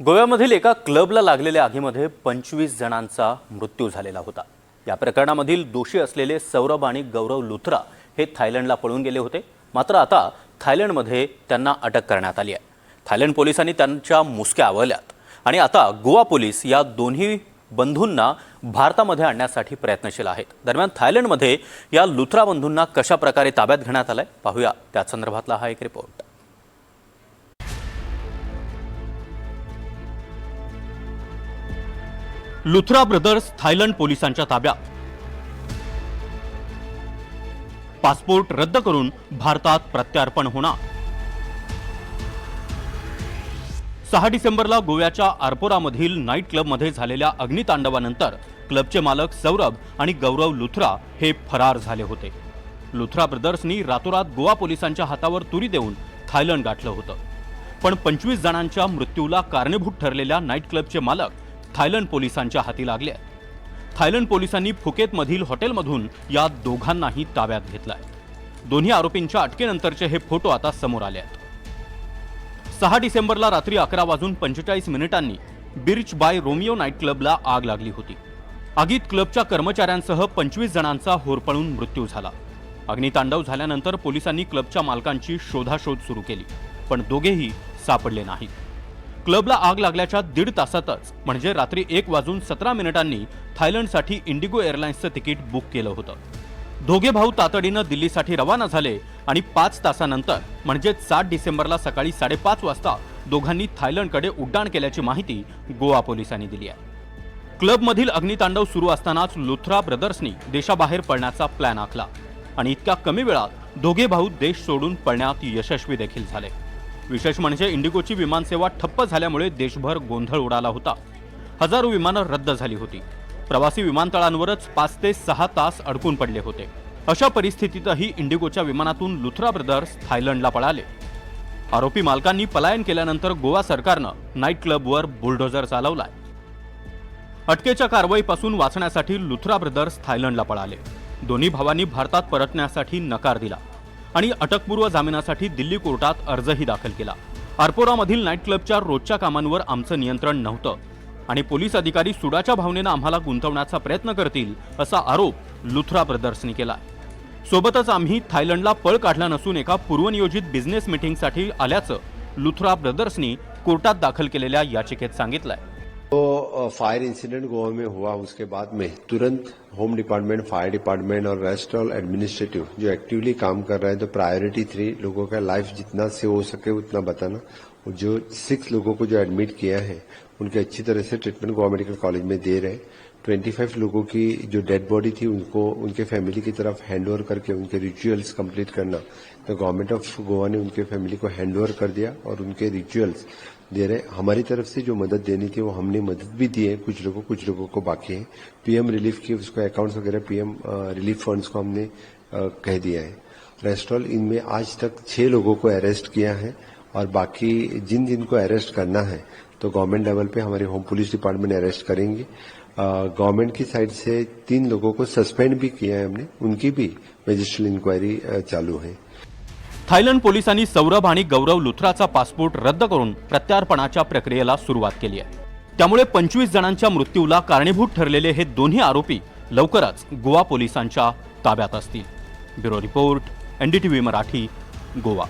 गोव्यामधील एका क्लबला लागलेल्या आगीमध्ये पंचवीस जणांचा मृत्यू झालेला होता. या प्रकरणामधील दोषी असलेले सौरभ आणि गौरव लुथरा हे थायलंडला पळून गेले होते. मात्र आता थायलंडमध्ये त्यांना अटक करण्यात आली आहे. थायलंड पोलिसांनी त्यांच्या मुसक्या आवळल्यात आणि आता गोवा पोलीस या दोन्ही बंधूंना भारतामध्ये आणण्यासाठी प्रयत्नशील आहेत. दरम्यान थायलंडमध्ये या लुथरा बंधूंना कशा प्रकारे ताब्यात घेण्यात आलंय पाहूया. त्या संदर्भातला हा एक रिपोर्ट लुथरा ब्रदर्स थायलंड पोलिसांच्या ताब्यात. पासपोर्ट रद्द करून भारतात प्रत्यार्पण होणार. सहा डिसेंबरला गोव्याच्या आरपोरामधील नाईट क्लबमध्ये झालेल्या अग्नितांडवानंतर क्लबचे मालक सौरभ आणि गौरव लुथरा हे फरार झाले होते. लुथरा ब्रदर्सनी रातोरात गोवा पोलिसांच्या हातावर तुरी देऊन थायलंड गाठलं होतं. पण पंचवीस जणांच्या मृत्यूला कारणीभूत ठरलेल्या नाईट क्लबचे मालक थायलंड पोलिसांच्या हाती लागल्या थायलंड पोलिसांनी फुकेतमधील हॉटेलमधून या दोघांनाही ताब्यात घेतलाय. दोन्ही आरोपींच्या अटकेनंतरचे हे फोटो आता समोर आले आहेत. सहा डिसेंबरला रात्री अकरा वाजून पंचेचाळीस मिनिटांनी बिर्च बाय रोमिओ नाईट क्लबला आग लागली होती. आगीत क्लबच्या कर्मचाऱ्यांसह पंचवीस जणांचा होरपळून मृत्यू झाला. अग्नितांडव झाल्यानंतर पोलिसांनी क्लबच्या मालकांची शोधाशोध सुरू केली पण दोघेही सापडले नाहीत. क्लबला आग लागल्याच्या दीड तासातच म्हणजे रात्री एक वाजून सतरा मिनिटांनी थायलंडसाठी इंडिगो एअरलाइन्सचं तिकीट बुक केलं होतं. दोघे भाऊ तातडीनं दिल्लीसाठी रवाना झाले आणि पाच तासानंतर म्हणजे सात डिसेंबरला सकाळी साडेपाच वाजता दोघांनी थायलंडकडे उड्डाण केल्याची माहिती गोवा पोलिसांनी दिली आहे. क्लबमधील अग्नितांडव सुरू असतानाच लुथरा ब्रदर्सनी देशाबाहेर पळण्याचा प्लॅन आखला आणि इतक्या कमी वेळात दोघे भाऊ देश सोडून पळण्यात यशस्वी देखील झाले. विशेष म्हणजे इंडिगोची विमानसेवा ठप्प झाल्यामुळे देशभर गोंधळ उडाला होता. हजारो विमानं रद्द झाली होती. प्रवासी विमानतळांवरच पाच ते सहा तास अडकून पडले होते. अशा परिस्थितीतही इंडिगोच्या विमानातून लुथरा ब्रदर्स थायलंडला पळाले. आरोपी मालकांनी पलायन केल्यानंतर गोवा सरकारनं नाईट क्लबवर बुलडोझर चालवलाय. अटकेच्या कारवाईपासून वाचण्यासाठी लुथरा ब्रदर्स थायलंडला पळाले. दोन्ही भावांनी भारतात परतण्यासाठी नकार दिला. आणि अटकपूर्व जामिनासाठी दिल्ली कोर्टात अर्जही दाखल केला. आरपोरामधील नाईट क्लबच्या रोजच्या कामांवर आमचं नियंत्रण नव्हतं. आणि पोलीस अधिकारी सुडाच्या भावनेनं आम्हाला गुंतवण्याचा प्रयत्न करतील असा आरोप लुथरा ब्रदर्सनी केला सोबतच आम्ही थायलंडला पळ काढला नसून एका पूर्वनियोजित बिझनेस मिटिंगसाठी आल्याचं लुथरा ब्रदर्सनी कोर्टात दाखल केलेल्या याचिकेत सांगितलंय. तो फायर इंसिडेंट गोवा में हुआ, उसके बाद में तुरंत होम डिपार्टमेंट फायर डिपार्टमेंट और रेस्ट ऑल एडमिनिस्ट्रेटिव जो एक्टिवली काम कर रहे हैं तो प्रायोरिटी थ्री लोगों का लाइफ जितना से हो सके उतना बताना। और जो सिक्स लोगों को जो एडमिट किया है, उनके अच्छी तरह से ट्रीटमेंट गोवा मेडिकल कॉलेज में दे रहे ट्वेंटी फाइव लोगों की जो डेड बॉडी थी, उनको, उनके फैमिली की तरफ़ हैंड ओवर करके उनके रिचुअल्स कंप्लीट करना। तो गवर्नमेंट ऑफ़ गोवा ने उनके फैमिली को हैंड ओवर कर दिया और उनके रिचुअल्स दे रहे हमारी तरफ़ से जो मदद देनी थी, वो हमने मदद भी दी है। कुछ लोगों कुछ लोगों को बाकी है। पीएम रिलीफ के, उसको अकाउंट्स वगैरह पीएम रिलीफ फंड्स को हमने कह दिया है। रेस्टॉल इनमें आज तक छह लोगों को अरेस्ट किया है। और बाकी जिन जिनको अरेस्ट करना है तो गवर्नमेंट लेवल पे हमारे होम पुलिस डिपार्टमेंट अरेस्ट करेंगे। गवर्नमेंट की साइड से तीन लोगों को सस्पेंड भी किया है हमने उनकी भी मजिस्ट्रियल इंक्वायरी चालू है। थायलंड पोलिसांनी सौरभ आणि गौरव लुथराचा पासपोर्ट रद्द करून प्रत्यार्पणाच्या प्रक्रियेला सुरुवात केली आहे. त्यामुळे पंचवीस जणांच्या मृत्यूला कारणीभूत ठरलेले हे दोन्ही आरोपी लवकरच गोवा पोलिसांच्या ताब्यात असतील. Bureau report NDTV Marathi Goa.